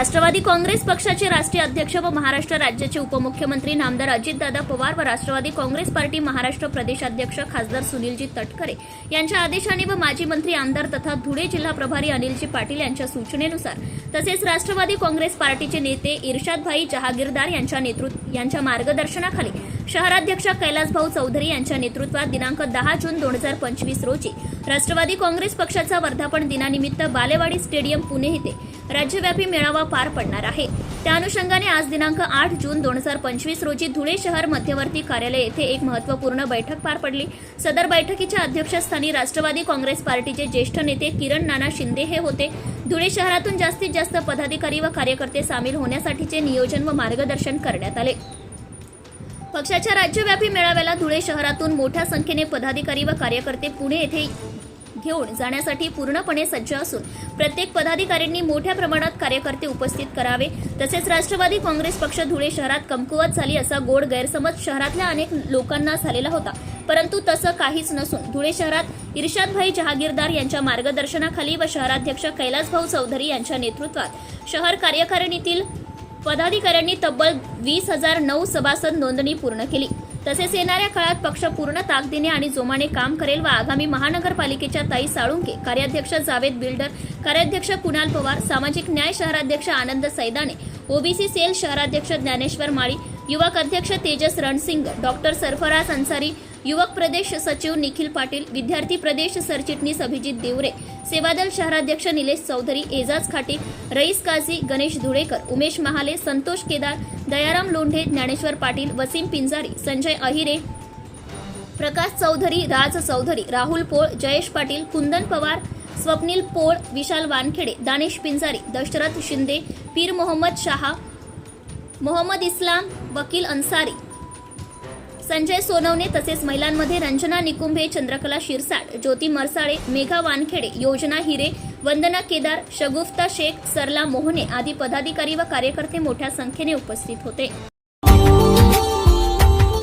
राष्ट्रवादी काँग्रेस पक्षाचे राष्ट्रीय अध्यक्ष व महाराष्ट्र राज्याचे उपमुख्यमंत्री नामदार अजितदादा पवार व राष्ट्रवादी काँग्रेस पार्टी महाराष्ट्र प्रदेशाध्यक्ष खासदार सुनीलजी तटकरे यांच्या आदेशाने व माजी मंत्री आमदार तथा धुळे जिल्हा प्रभारी अनिलजी पाटील यांच्या सूचनेनुसार तसेच राष्ट्रवादी काँग्रेस पार्टीचे नेते इर्शादभाई जहागीरदार यांच्या नेतृत्व यांच्या मार्गदर्शनाखाली शहराध्यक्ष कैलासभाऊ चौधरी यांच्या नेतृत्वात दिनांक दहा जून दोन हजार पंचवीस रोजी राष्ट्रवादी काँग्रेस पक्षाचा वर्धापन दिनानिमित्त बालेवाडी स्टेडियम पुणे येथे राज्यव्यापी मेळावा पार पडणार आहे. त्या अनुषंगाने आज दिनांक आठ जून दोन हजार पंचवीस रोजी धुळे शहर मध्यवर्ती कार्यालय येथे एक महत्त्वपूर्ण बैठक पार पडली. सदर बैठकीच्या अध्यक्षस्थानी राष्ट्रवादी काँग्रेस पार्टीचे ज्येष्ठ नेते किरण नाना शिंदे हे होते. धुळे शहरातून जास्तीत जास्त पदाधिकारी व कार्यकर्ते सामील होण्यासाठीचे नियोजन व मार्गदर्शन करण्यात आले. पक्षाच्या राज्यव्यापी मेळाव्याला धुळे शहरातून मोठ्या संख्येने पदाधिकारी व कार्यकर्ते पुणे येथे घेऊन जाण्यासाठी पूर्णपणे सज्ज असून प्रत्येक पदाधिकाऱ्यांनी मोठ्या प्रमाणात कार्यकर्ते उपस्थित करावे. तसेच राष्ट्रवादी काँग्रेस पक्ष धुळे शहरात कमकुवत झाली असा गोड गैरसमज शहरातल्या अनेक लोकांना झालेला होता. परंतु तसं काहीच नसून धुळे शहरात इर्शादभाई जहागीरदार यांच्या मार्गदर्शनाखाली व शहराध्यक्ष कैलासभाऊ चौधरी यांच्या नेतृत्वात शहर कार्यकारिणीतील पदाधिकाऱ्यांनी तब्बल वीस हजार नऊ सभासद नोंदणी पूर्ण केली. तसेच येणाऱ्या काळात पक्ष पूर्ण ताकदीने आणि जोमाने काम करेल व आगामी महानगरपालिकेच्या ताई साळुंके कार्याध्यक्ष जावेद बिल्डर कार्याध्यक्ष कुणाल पवार सामाजिक न्याय शहराध्यक्ष आनंद सैदाने ओबीसी सेल शहराध्यक्ष ज्ञानेश्वर माळी युवक अध्यक्ष तेजस रणसिंग डॉक्टर सरफराज अन्सारी युवक प्रदेश सचिव निखिल पाटील विद्यार्थी प्रदेश सरचिटणीस अभिजित देवरे सेवादल शहराध्यक्ष निलेश चौधरी एजाज खाटील रईस काझी गणेश धुळेकर उमेश महाले संतोष केदार दयाराम लोंढे ज्ञानेश्वर पाटील वसीम पिंजारी संजय अहिरे प्रकाश चौधरी राज चौधरी राहुल पोळ जयेश पाटील कुंदन पवार स्वप्नील पोळ विशाल वानखेडे दानेश पिंजारी दशरथ शिंदे पीर मोहम्मद शहा मोहम्मद इस्लाम वकील अन्सारी संजय सोनवणे तसेच महिलांमध्ये रंजना निकुंभे चंद्रकला शिरसाट ज्योती मरसाळे मेघा वानखेडे योजना हिरे वंदना केदार शगुफ्ता शेख सरला मोहने आदी पदाधिकारी व कार्यकर्ते मोठ्या संख्येने उपस्थित होते.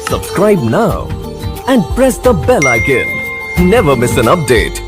Subscribe now and press the bell icon never miss an update